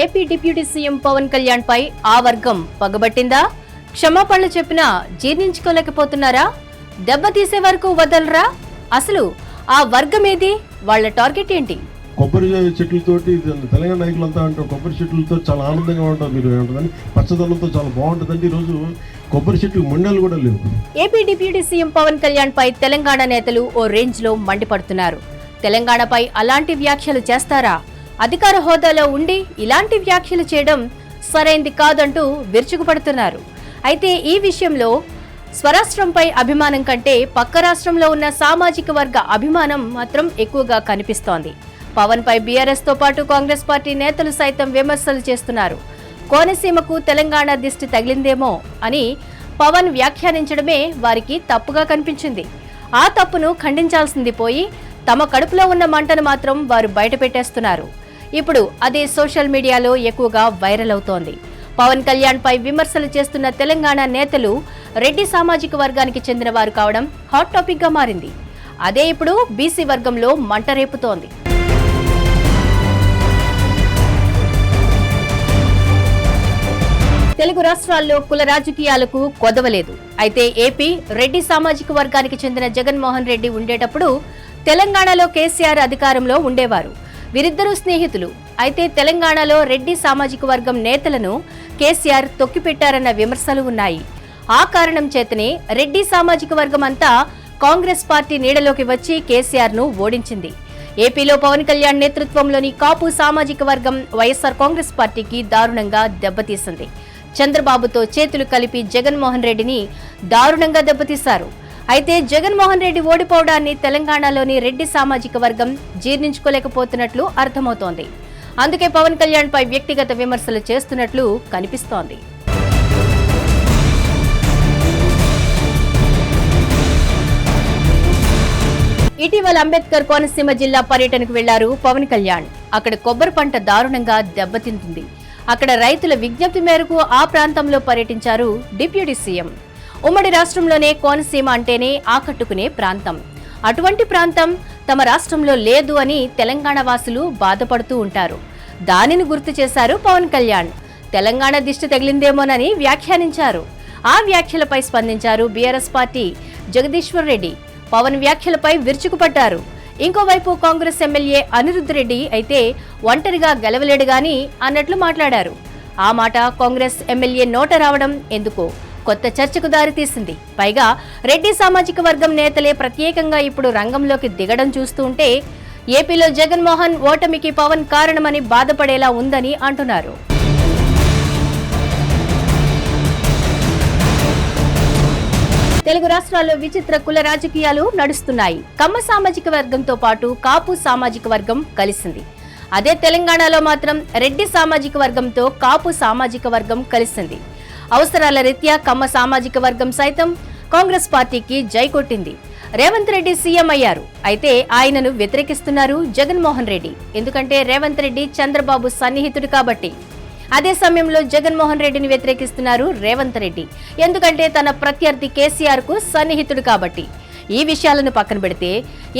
AP deputy CM Pawan Kalyan పై ఆ వర్గం పగబట్టిందా? క్షమాపణలు చెప్పినా జీర్ణించుకోలేకపోతున్నారా? దెబ్బతీసే వరకు వదలరా? అసలు ఆ వర్గం ఏది వాళ్ళ టార్గెట్ ఏంటి? కొబ్బరి చెట్లతోటి తెలంగాణ నాయకులంతా అంటారు కొబ్బరి చెట్లతో చాలా ఆనందంగా ఉంటారు మీరు ఏమంటారని పచ్చదనంతో చాలా బాగుంటుందండి. ఈరోజు కొబ్బరి చెట్లు మొండాలు కూడా లేవు. AP deputy CM Pawan Kalyan పై తెలంగాణ నేతలు ఓ రేంజ్లో మండిపడుతున్నారు తెలంగాణపై అలాంటి వ్యాఖ్యలు చేస్తారా? అధికార హోదాలో ఉండి ఇలాంటి వ్యాఖ్యలు చేయడం సరైంది కాదంటూ విరుచుకుపడుతున్నారు. అయితే ఈ విషయంలో స్వరాష్ట్రంపై అభిమానం కంటే పక్క రాష్ట్రంలో ఉన్న సామాజిక వర్గ అభిమానం మాత్రం ఎక్కువగా కనిపిస్తోంది. పవన్ పై పాటు కాంగ్రెస్ పార్టీ నేతలు సైతం విమర్శలు చేస్తున్నారు. కోనసీమకు తెలంగాణ దిష్టి తగిలిందేమో అని పవన్ వ్యాఖ్యానించడమే వారికి తప్పుగా కనిపించింది. ఆ తప్పును ఖండించాల్సింది పోయి తమ కడుపులో ఉన్న మంటను మాత్రం వారు బయటపెట్టేస్తున్నారు. ఇప్పుడు అదే సోషల్ మీడియాలో ఎక్కువగా వైరల్ అవుతోంది. పవన్ కళ్యాణ్ పై విమర్శలు చేస్తున్న తెలంగాణ నేతలు రెడ్డి సామాజిక వర్గానికి చెందిన వారు కావడం హాట్ టాపిక్గా మారింది. అదే ఇప్పుడు బీసీ వర్గంలో మంట రేపుతోంది. తెలుగు రాష్ట్రాల్లో కుల రాజకీయాలకు కొదవలేదు. అయితే ఏపీ రెడ్డి సామాజిక వర్గానికి చెందిన జగన్మోహన్ రెడ్డి ఉండేటప్పుడు తెలంగాణలో కేసీఆర్ అధికారంలో ఉండేవారు. వీరిద్దరూ స్నేహితులు. అయితే తెలంగాణలో రెడ్డి సామాజిక వర్గం నేతలను కేసీఆర్ తొక్కిపెట్టారన్న విమర్శలు ఉన్నాయి. ఆ కారణం చేతనే రెడ్డి సామాజిక వర్గం అంతా కాంగ్రెస్ పార్టీ నీడలోకి వచ్చి కేసీఆర్ను ఓడించింది. ఏపీలో పవన్ కళ్యాణ్ నేతృత్వంలోని కాపు సామాజిక వర్గం వైఎస్ఆర్ కాంగ్రెస్ పార్టీకి దారుణంగా దెబ్బతీసింది. చంద్రబాబుతో చేతులు కలిపి జగన్మోహన్ రెడ్డిని దారుణంగా దెబ్బతీశారు. అయితే జగన్మోహన్ రెడ్డి ఓడిపోవడాన్ని తెలంగాణలోని రెడ్డి సామాజిక వర్గం జీర్ణించుకోలేకపోతున్నట్లు అర్థమవుతోంది. అందుకే పవన్ కళ్యాణ్ పై వ్యక్తిగత విమర్శలు చేస్తున్నట్లు కనిపిస్తోంది. ఇటీవల అంబేద్కర్ కోనసీమ జిల్లా పర్యటనకు వెళ్ళారు పవన్ కళ్యాణ్. అక్కడ కొబ్బరి పంట దారుణంగా దెబ్బతింటుంది. అక్కడ రైతుల విజ్ఞప్తి మేరకు ఆ ప్రాంతంలో పర్యటించారు డిప్యూటీ సీఎం. ఉమ్మడి రాష్ట్రంలోనే కోనసీమ అంటేనే ఆకట్టుకునే ప్రాంతం. అటువంటి ప్రాంతం తమ రాష్ట్రంలో లేదు అని తెలంగాణ వాసులు బాధపడుతూ ఉంటారు. దానిని గుర్తు చేశారు పవన్ కళ్యాణ్. తెలంగాణ దిష్టి తగిలిందేమోనని వ్యాఖ్యానించారు. ఆ వ్యాఖ్యలపై స్పందించారు బీఆర్ఎస్ పార్టీ జగదీశ్వర్ రెడ్డి. పవన్ వ్యాఖ్యలపై విరుచుకుపడ్డారు. ఇంకోవైపు కాంగ్రెస్ ఎమ్మెల్యే అనిరుద్ధ్ రెడ్డి అయితే ఒంటరిగా గెలవలేడు గాని అన్నట్లు మాట్లాడారు. ఆ మాట కాంగ్రెస్ ఎమ్మెల్యే నోట రావడం ఎందుకో? కొత్త చర్చకు దారితీసింది. పైగా రెడ్డి సామాజిక వర్గం నేతలే ప్రత్యేకంగా ఇప్పుడు రంగంలోకి దిగడం చూస్తుంటే ఏపీలో జగన్మోహన్ ఓటమికి పవన్ కారణమని బాధపడేలా ఉందని అంటున్నారు. తెలుగు రాష్ట్రాల్లో విచిత్ర కుల రాజకీయాలు నడుస్తున్నాయి. కమ్మ సామాజిక వర్గంతో పాటు కాపు సామాజిక వర్గం కలిసింది. అదే తెలంగాణలో మాత్రం రెడ్డి సామాజిక వర్గంతో కాపు సామాజిక వర్గం కలిసింది. అవసరాల రీత్యా కమ్మ సామాజిక వర్గం సైతం కాంగ్రెస్ పార్టీకి జై కొట్టింది. రేవంత్ రెడ్డి సీఎం అయ్యారు. అయితే ఆయనను వ్యతిరేకిస్తున్నారు జగన్మోహన్ రెడ్డి. ఎందుకంటే రేవంత్ రెడ్డి చంద్రబాబు సన్నిహితుడు కాబట్టి. అదే సమయంలో జగన్మోహన్ రెడ్డిని వ్యతిరేకిస్తున్నారు రేవంత్ రెడ్డి. ఎందుకంటే తన ప్రత్యర్థి కేసీఆర్కు సన్నిహితుడు కాబట్టి. ఈ విషయాలను పక్కన పెడితే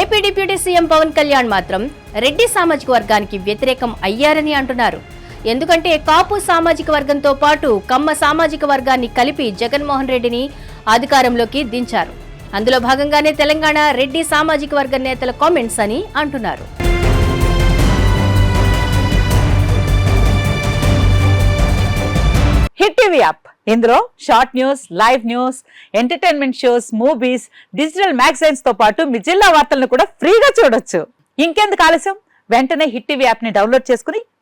AP deputy CM Pawan Kalyan మాత్రం రెడ్డి సామాజిక వర్గానికి వ్యతిరేకం అయ్యారని అంటున్నారు. ఎందుకంటే కాపు సామాజిక వర్గంతో పాటు కమ్మ సామాజిక వర్గాన్ని కలిపి జగన్మోహన్ రెడ్డిని అధికారంలోకి దించారు. అందులో భాగంగానే తెలంగాణ రెడ్డి సామాజిక వర్గ నేతల కామెంట్స్ అని అంటున్నారు. Hit TV app. ఇందులో short news live news entertainment shows movies digital మ్యాగజైన్స్తో పాటు మీ జిల్లా వార్తలను కూడా ఫ్రీగా చూడొచ్చు. ఇంకెందుకు ఆలస్యం? వెంటనే హిట్ టీవీ యాప్ని డౌన్లోడ్ చేసుకుని